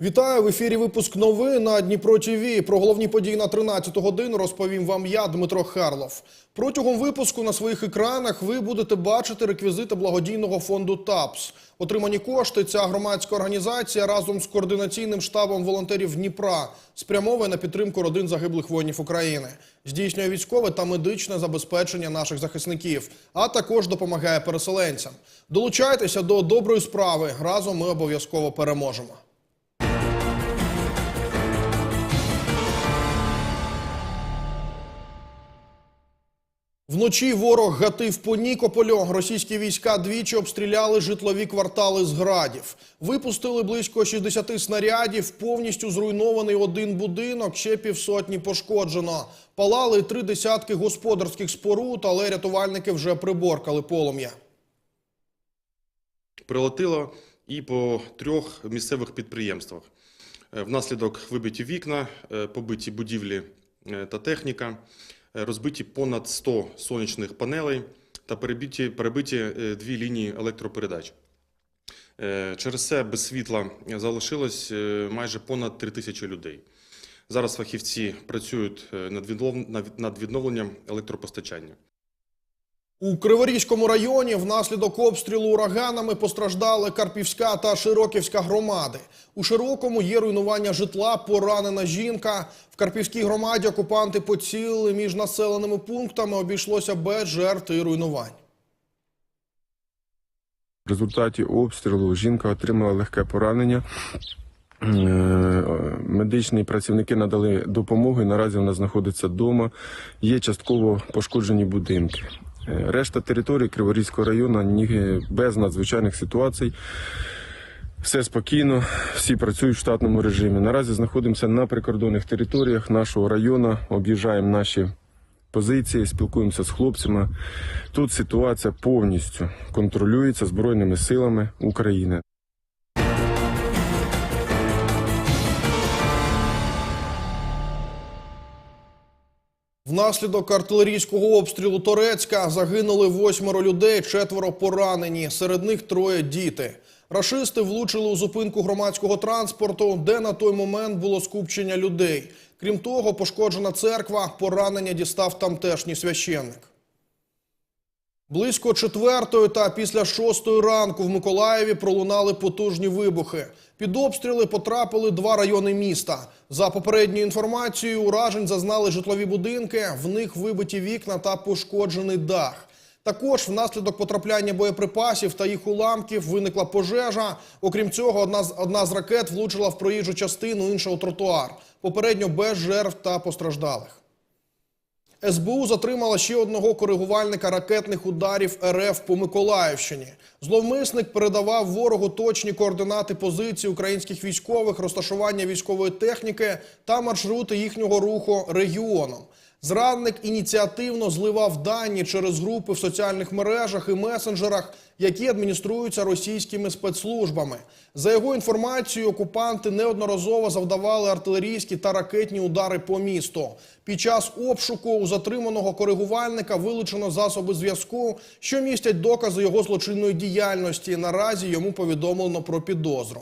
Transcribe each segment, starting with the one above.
Вітаю в ефірі. Випуск новин на Дніпро ТВ. Про головні події на 13 годину розповім вам я, Дмитро Харлов. Протягом випуску на своїх екранах ви будете бачити реквізити благодійного фонду ТАПС. Отримані кошти ця громадська організація разом з координаційним штабом волонтерів Дніпра спрямовує на підтримку родин загиблих воїнів України, здійснює військове та медичне забезпечення наших захисників, а також допомагає переселенцям. Долучайтеся до доброї справи. Разом ми обов'язково переможемо. Вночі ворог гатив по Нікополю. Російські війська двічі обстріляли житлові квартали з градів. Випустили близько 60 снарядів. Повністю зруйнований один будинок, ще півсотні пошкоджено. Палали три десятки господарських споруд, але рятувальники вже приборкали полум'я. прилетіло і по трьох місцевих підприємствах. Е, Внаслідок вибиті вікна, е, побиті будівлі е, та техніка, розбиті понад 100 сонячних панелей та перебиті, перебиті е, дві лінії електропередач. Е, Через це без світла залишилось е, майже понад 3 тисячі людей. Зараз фахівці працюють е, над відновленням електропостачання. У Криворізькому районі внаслідок обстрілу ураганами постраждали Карпівська та Широківська громади. У Широкому є руйнування житла, поранена жінка. В Карпівській громаді окупанти поцілили між населеними пунктами, обійшлося без жертв і руйнувань. В результаті обстрілу жінка отримала легке поранення. Е, Медичні працівники надали допомогу. і Наразі вона знаходиться вдома. Є частково пошкоджені будинки. Е, Решта території Криворізького району без надзвичайних ситуацій. Все спокійно, всі працюють в штатному режимі. Наразі знаходимося на прикордонних територіях нашого району, об'їжджаємо наші позиції, спілкуємося з хлопцями. Тут ситуація повністю контролюється Збройними силами України. Внаслідок артилерійського обстрілу Торецька загинули восьмеро людей, четверо поранені. Серед них троє діти. Рашисти влучили у зупинку громадського транспорту, де на той момент було скупчення людей. Крім того, пошкоджена церква, поранення дістав тамтешній священник. Близько четвертої та після шостої ранку в Миколаєві пролунали потужні вибухи. Під обстріли потрапили два райони міста. За попередньою інформацією, уражень зазнали житлові будинки, в них вибиті вікна та пошкоджений дах. Також внаслідок потрапляння боєприпасів та їх уламків виникла пожежа. Окрім цього, одна з, одна з ракет влучила в проїжджу частину, інша у тротуар. Попередньо без жертв та постраждалих. СБУ затримала ще одного коригувальника ракетних ударів РФ по Миколаївщині. Зловмисник передавав ворогу точні координати позицій українських військових, розташування військової техніки та маршрути їхнього руху регіоном. Зрадник ініціативно зливав дані через групи в соціальних мережах і месенджерах, які адмініструються російськими спецслужбами. За його інформацією, окупанти неодноразово завдавали артилерійські та ракетні удари по місту. Під час обшуку у затриманого коригувальника вилучено засоби зв'язку, що містять докази його злочинної діяльності. Наразі йому повідомлено про підозру.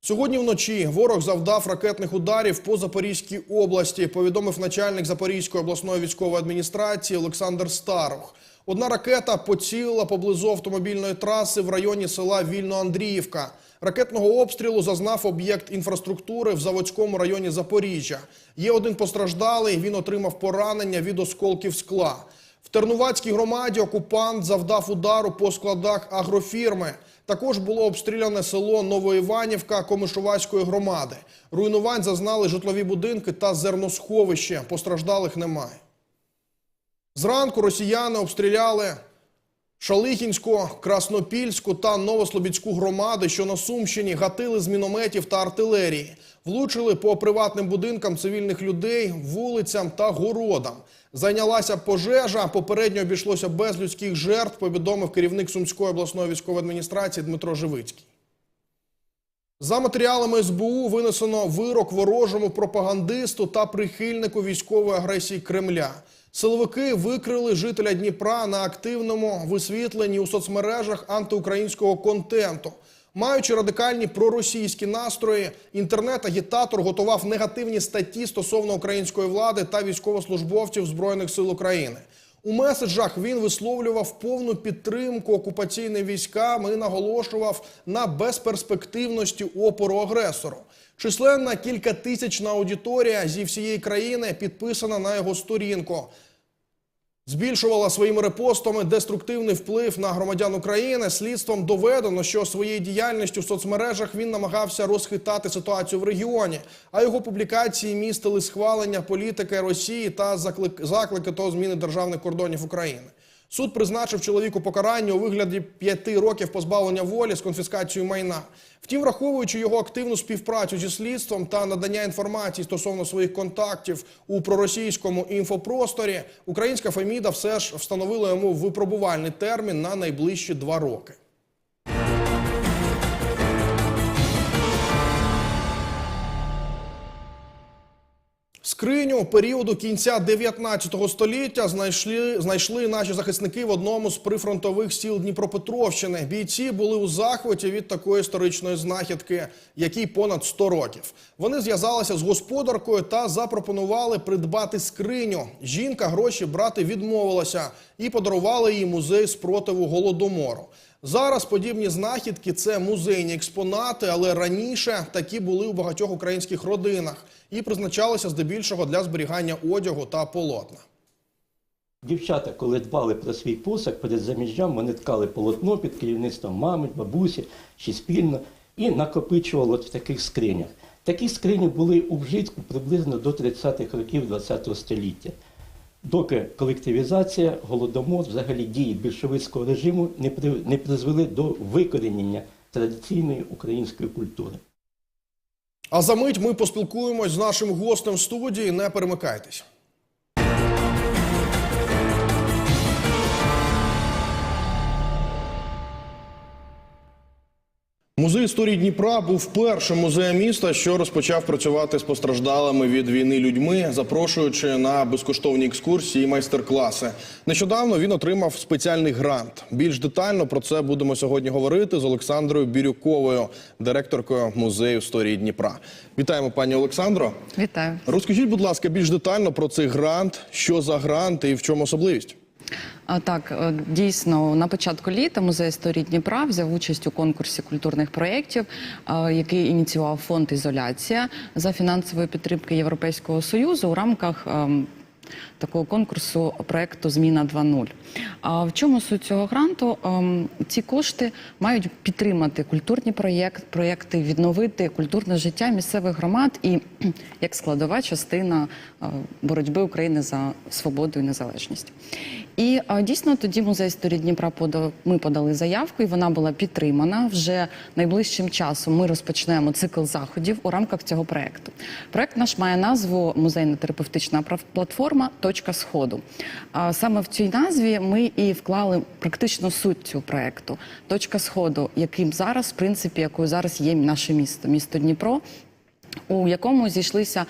Сьогодні вночі ворог завдав ракетних ударів по Запорізькій області, повідомив начальник Запорізької обласної військової адміністрації Олександр Старух. Одна ракета поцілила поблизу автомобільної траси в районі села Вільноандріївка. Ракетного обстрілу зазнав об'єкт інфраструктури в Заводському районі Запоріжжя. Є один постраждалий, він отримав поранення від осколків скла. В Тернувацькій громаді окупант завдав удару по складах агрофірми. Також було обстріляне село Новоіванівка Комишувацької громади. Руйнувань зазнали житлові будинки та зерносховище. Постраждалих немає. Зранку росіяни обстріляли Шалихінську, Краснопільську та Новослобідську громади, що на Сумщині гатили з мінометів та артилерії. Влучили по приватним будинкам цивільних людей, вулицям та городам. Зайнялася пожежа. Попередньо обійшлося без людських жертв, повідомив керівник Сумської обласної військової адміністрації Дмитро Живицький. За матеріалами СБУ винесено вирок ворожому пропагандисту та прихильнику військової агресії Кремля. Силовики викрили жителя Дніпра на активному висвітленні у соцмережах антиукраїнського контенту. Маючи радикальні проросійські настрої, інтернет-агітатор готував негативні статті стосовно української влади та військовослужбовців Збройних сил України. У меседжах він висловлював повну підтримку окупаційним військам і наголошував на безперспективності опору агресору. Численна кількатисячна аудиторія зі всієї країни підписана на його сторінку збільшувала своїми репостами деструктивний вплив на громадян України. Слідством доведено, що своєю діяльністю в соцмережах він намагався розхитати ситуацію в регіоні. А його публікації містили схвалення політики Росії та заклик заклики до зміни державних кордонів України. Суд призначив чоловіку покарання у вигляді п'яти років позбавлення волі з конфіскацією майна. Втім, враховуючи його активну співпрацю зі слідством та надання інформації стосовно своїх контактів у проросійському інфопросторі, українська Феміда все ж встановила йому випробувальний термін на найближчі два роки. Скриню періоду кінця 19 століття знайшли, знайшли наші захисники в одному з прифронтових сіл Дніпропетровщини. Бійці були у захваті від такої історичної знахідки, якій понад 100 років. Вони зв'язалися з господаркою та запропонували придбати скриню. Жінка гроші брати відмовилася і подарувала їй музей спротиву голодомору. Зараз подібні знахідки це музейні експонати, але раніше такі були у багатьох українських родинах і призначалися здебільшого для зберігання одягу та полотна. Дівчата, коли дбали про свій посаг перед заміжжям, вони ткали полотно під керівництвом мами, бабусі чи спільно і накопичували в таких скринях. Такі скрині були у вжитку приблизно до 30-х років ХХ століття. Доки колективізація, голодомор, взагалі дії більшовицького режиму не, при, не призвели до викорінення традиційної української культури. А за мить ми поспілкуємось з нашим гостем студії. Не перемикайтесь. Музей історії Дніпра був першим музеєм міста, що розпочав працювати з постраждалими від війни людьми, запрошуючи на безкоштовні екскурсії і майстер-класи. Нещодавно він отримав спеціальний грант. Більш детально про це будемо сьогодні говорити з Олександрою Бірюковою, директоркою музею історії Дніпра. Вітаємо, пані Олександро. Вітаю. Розкажіть, будь ласка, більш детально про цей грант, що за грант і в чому особливість. Так, е, дійсно, на початку літа музей історії Дніпра взяв участь у конкурсі культурних проєктів, який ініціював фонд Ізоляція за фінансової підтримки Європейського союзу у рамках. Такого конкурсу проекту Зміна 2.0. А в чому суть цього гранту? Ем, Ці кошти мають підтримати культурні проєкт, проєкти, відновити культурне життя місцевих громад і як складова частина е, боротьби України за свободу і незалежність. І е, дійсно тоді музей історії Дніпра подав, ми подали заявку, і вона була підтримана. Вже найближчим часом ми розпочнемо цикл заходів у рамках цього проекту. Проект наш має назву музейно-терапевтична прав- платформа Точка сходу. Саме в цій назві ми і вклали практично суть цього проекту. Точка сходу, яким зараз, в принципі, якою зараз є наше місто, місто Дніпро, у якому зійшлися.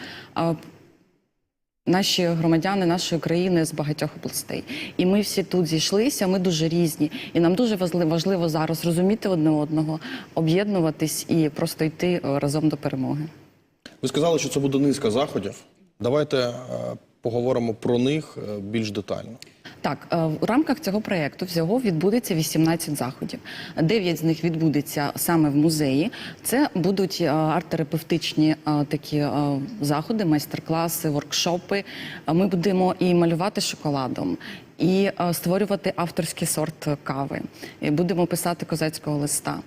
Наші громадяни нашої країни з багатьох областей, і ми всі тут зійшлися. Ми дуже різні, і нам дуже важливо зараз розуміти одне одного, об'єднуватись і просто йти е, разом до перемоги. Ви сказали, що це буде низка заходів. Давайте е, поговоримо про них е, більш детально. Так, е, в рамках цього проєкту всього відбудеться 18 заходів. Дев'ять з них відбудеться саме в музеї. Це будуть е, арт-терапевтичні такі заходи, майстер-класи, воркшопи. Ми будемо і малювати шоколадом. І е, створювати авторський сорт кави, будемо писати козацького листа.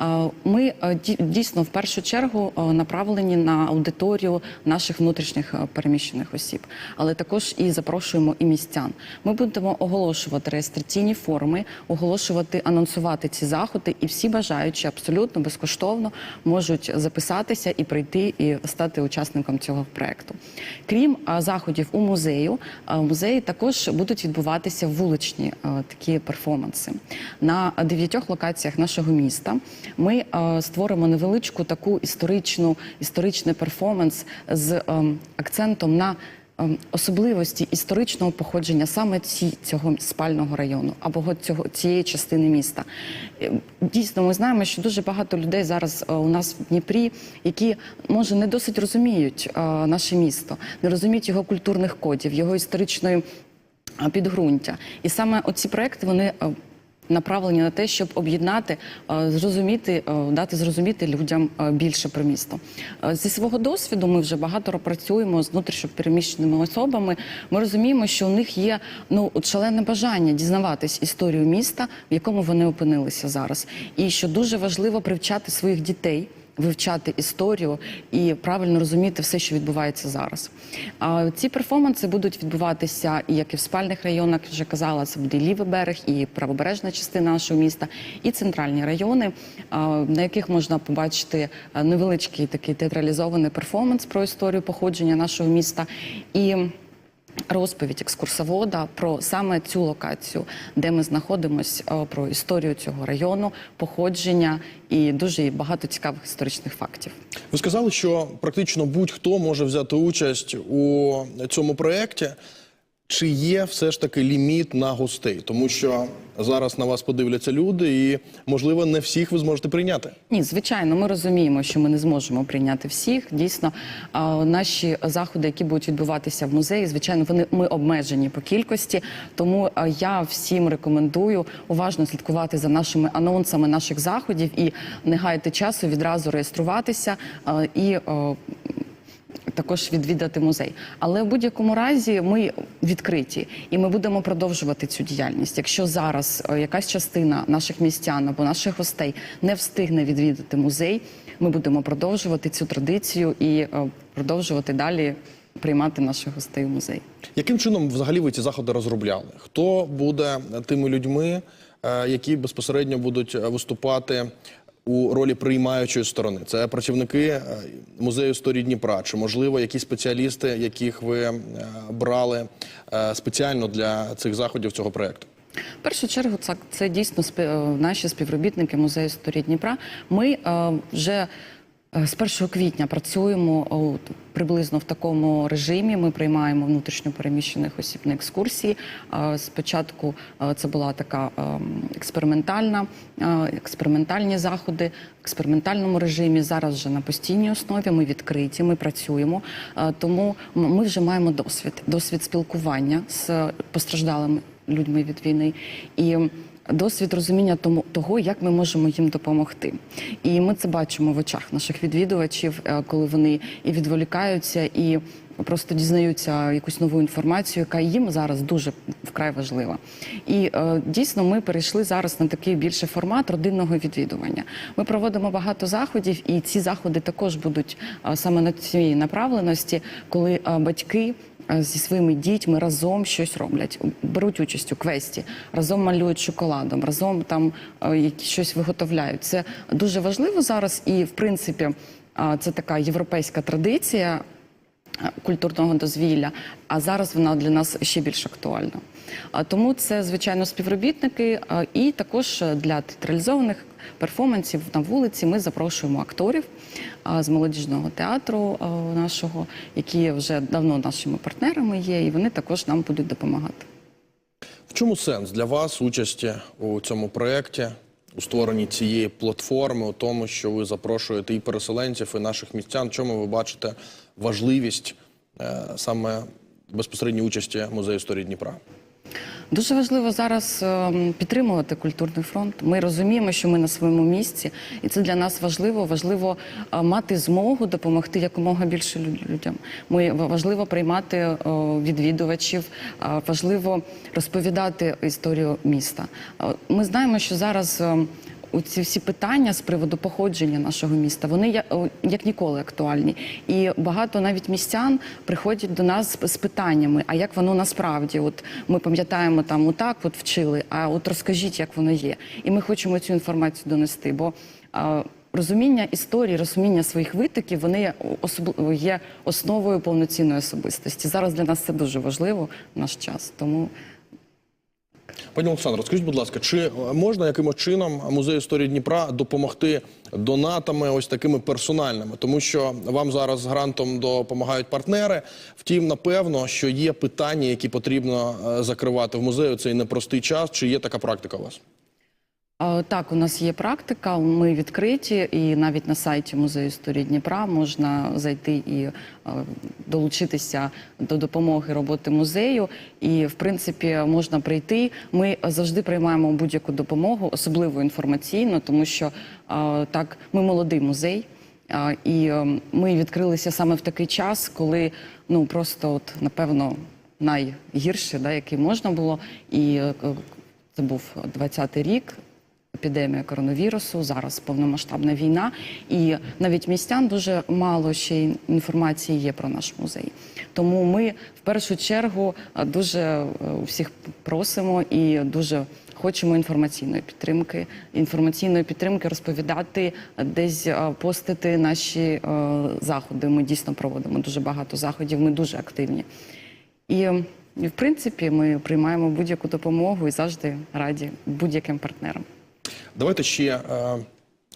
Е, Ми е, дійсно в першу чергу направлені на аудиторію наших внутрішніх переміщених осіб, але також і запрошуємо і містян. Ми будемо оголошувати реєстраційні форми, оголошувати, анонсувати ці заходи, і всі бажаючі абсолютно безкоштовно можуть записатися і прийти і стати учасником цього проекту. Крім заходів у музею, музеї також будуть відбуватися вуличні е, такі перформанси на дев'ятьох локаціях нашого міста. Ми е, створимо невеличку таку історичну історичний перформанс з ем, акцентом на особливості історичного походження саме ці, цього спального району або цього цієї частини міста. Е, Дійсно, ми знаємо, що дуже багато людей зараз е, у нас в Дніпрі, які може не досить розуміють е, наше місто, не розуміють його культурних кодів, його історичної е, підґрунтя. І саме оці проекти вони. е, Направлені на те, щоб об'єднати, е, зрозуміти, е, дати зрозуміти людям е, більше про місто. Е, Зі свого досвіду ми вже багато працюємо з внутрішньопереміщеними особами. Ми розуміємо, що у них є ну шалене бажання дізнаватись історію міста, в якому вони опинилися зараз, і що дуже важливо привчати своїх дітей вивчати історію і правильно розуміти все, що відбувається зараз. Ці перформанси будуть відбуватися і як і в спальних районах, вже казала, це буде лівий берег, і правобережна частина нашого міста, і центральні райони, на яких можна побачити невеличкий такий театралізований перформанс про історію походження нашого міста. І розповідь екскурсовода про саме цю локацію, де ми знаходимося, про історію цього району, походження і дуже багато цікавих історичних фактів. Ви сказали, що практично будь-хто може взяти участь у цьому проєкті. Чи є все ж таки ліміт на гостей? Тому що зараз на вас подивляться люди, і можливо не всіх ви зможете прийняти. Ні, звичайно, ми розуміємо, що ми не зможемо прийняти всіх. Дійсно, наші заходи, які будуть відбуватися в музеї, звичайно, вони ми обмежені по кількості. Тому я всім рекомендую уважно слідкувати за нашими анонсами наших заходів і не гаяти часу відразу реєструватися і. Також відвідати музей. Але в будь-якому разі ми відкриті і ми будемо продовжувати цю діяльність. Якщо зараз е, якась частина наших містян або наших гостей не встигне відвідати музей, ми будемо продовжувати цю традицію і е, продовжувати далі приймати наших гостей в музей. Яким чином взагалі ви ці заходи розробляли? Хто буде тими людьми, е, які безпосередньо будуть виступати у ролі приймаючої сторони? Це працівники е, музею історії Дніпра, чи можливо якісь спеціалісти, яких ви е, брали е, спеціально для цих заходів цього проекту? В першу чергу, це, це дійсно спі- е, наші співробітники музею історії Дніпра. Ми е, вже з 1 квітня працюємо приблизно в такому режимі. Ми приймаємо внутрішньо переміщених осіб на екскурсії. Е, Спочатку е, це була така е, експериментальна, е, експериментальні заходи в експериментальному режимі. Зараз вже на постійній основі ми відкриті, ми працюємо. Е, Тому ми вже маємо досвід, досвід спілкування з постраждалими людьми від війни і досвід розуміння тому того, як ми можемо їм допомогти. І ми це бачимо в очах наших відвідувачів, е, коли вони і відволікаються, і просто дізнаються якусь нову інформацію, яка їм зараз дуже вкрай важлива. І е, дійсно ми перейшли зараз на такий більше формат родинного відвідування. Ми проводимо багато заходів, і ці заходи також будуть е, саме на цій направленості, коли батьки зі своїми дітьми разом щось роблять, беруть участь у квесті, разом малюють шоколадом, разом там е, щось виготовляють. Це дуже важливо зараз, і в принципі е, це така європейська традиція е, культурного дозвілля. А зараз вона для нас ще більш актуальна. Тому це звичайно співробітники, і також для театралізованих перформансів на вулиці ми запрошуємо акторів з молодіжного театру нашого, які вже давно нашими партнерами є, і вони також нам будуть допомагати. В чому сенс для вас участі у цьому проєкті, у створенні цієї платформи, у тому, що ви запрошуєте і переселенців, і наших містян? Чому ви бачите важливість е, саме безпосередньої участі музею історії Дніпра? Дуже важливо зараз ем, підтримувати культурний фронт. Ми розуміємо, що ми на своєму місці, і це для нас важливо. Важливо е, мати змогу допомогти якомога більше лю- людям. Ми важливо приймати е, відвідувачів, е, важливо розповідати історію міста. Ми знаємо, що зараз. Ці всі питання з приводу походження нашого міста, вони як ніколи актуальні. І багато навіть містян приходять до нас з- питаннями: а як воно насправді? От ми пам'ятаємо там отак, от вчили. А от розкажіть, як воно є. І ми хочемо цю інформацію донести. Бо розуміння історії, розуміння своїх витоків, вони є особ- є основою повноцінної особистості. Зараз для нас це дуже важливо наш час. Тому Пані Олександро, скажіть, будь ласка, чи е, можна якимось чином музею історії Дніпра допомогти донатами, ось такими персональними? Тому що вам зараз з грантом допомагають партнери. Втім, напевно, що є питання, які потрібно е, закривати в музею. Цей непростий час. Чи є така практика у вас? Так, у нас є практика. Ми відкриті, і навіть на сайті музею історії Дніпра можна зайти і е, долучитися до допомоги роботи музею. І в принципі можна прийти. Ми завжди приймаємо будь-яку допомогу, особливо інформаційну, тому що е, так ми молодий музей. І е, ми відкрилися саме в такий час, коли ну просто от напевно найгірше, да, який можна було. І це був 20-й рік. Епідемія коронавірусу, зараз повномасштабна війна, і навіть містян дуже мало ще інформації є про наш музей. Тому ми в першу чергу е, дуже е, всіх просимо і дуже хочемо інформаційної підтримки, інформаційної підтримки розповідати, е, десь постити наші заходи. Ми дійсно проводимо дуже багато заходів. Ми дуже активні. І в принципі, ми приймаємо будь-яку допомогу і завжди раді будь-яким партнерам. Давайте ще е,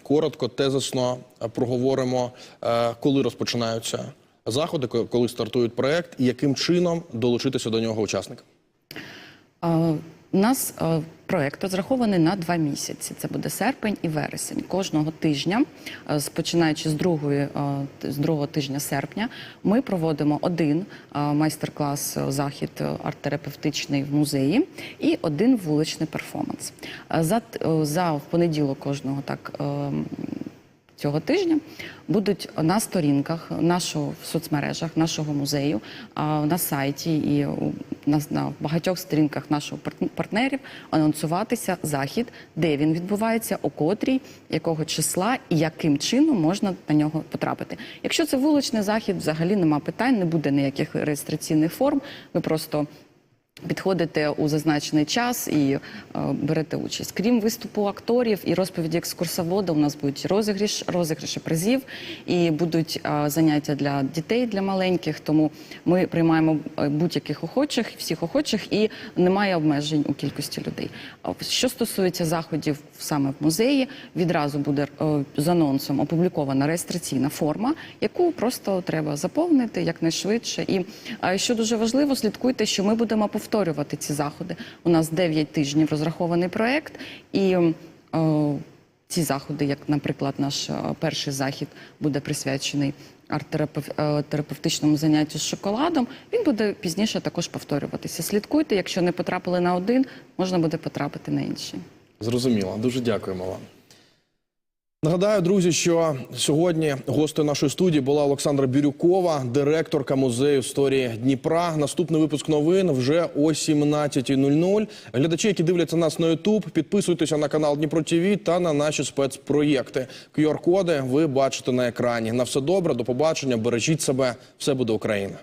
коротко, тезисно е, проговоримо, е, коли розпочинаються заходи, коли стартують проект, і яким чином долучитися до нього учасникам. Е, У нас проект розрахований на два місяці. Це буде серпень і вересень. Кожного тижня, е, починаючи з другої е, з другого тижня серпня, ми проводимо один е, майстер-клас захід арт-терапевтичний в музеї і один вуличний перформанс. За за в понеділок кожного так. Цього тижня будуть на сторінках нашого в соцмережах нашого музею, на сайті і на, на багатьох сторінках нашого партн- партнерів анонсуватися захід, де він відбувається, о котрій, якого числа і яким чином можна на нього потрапити. Якщо це вуличний захід, взагалі нема питань, не буде ніяких реєстраційних форм. Ви просто Підходите у зазначений час і е, берете участь. Крім виступу акторів і розповіді екскурсовода, у нас будуть розігріш, розіграші призів і будуть е, заняття для дітей, для маленьких. Тому ми приймаємо е, будь-яких охочих, всіх охочих, і немає обмежень у кількості людей. Що стосується заходів саме в музеї, відразу буде е, з анонсом опублікована реєстраційна форма, яку просто треба заповнити якнайшвидше. І е, що дуже важливо, слідкуйте, що ми будемо повторювати ці заходи. У нас 9 тижнів розрахований проект, і е, ці заходи, як, наприклад, наш е, перший захід буде присвячений арт-терапевтичному заняттю з шоколадом, він буде пізніше також повторюватися. Слідкуйте, якщо не потрапили на один, можна буде потрапити на інший. Зрозуміло, дуже дякуємо вам. Нагадаю, друзі, що сьогодні гостею нашої студії була Олександра Бірюкова, директорка музею історії Дніпра. Наступний випуск новин вже о 17.00. Глядачі, які дивляться нас на YouTube, підписуйтеся на канал Дніпро ТВ та на наші спецпроєкти. QR-коди ви бачите на екрані. На все добре, до побачення, бережіть себе, все буде Україна.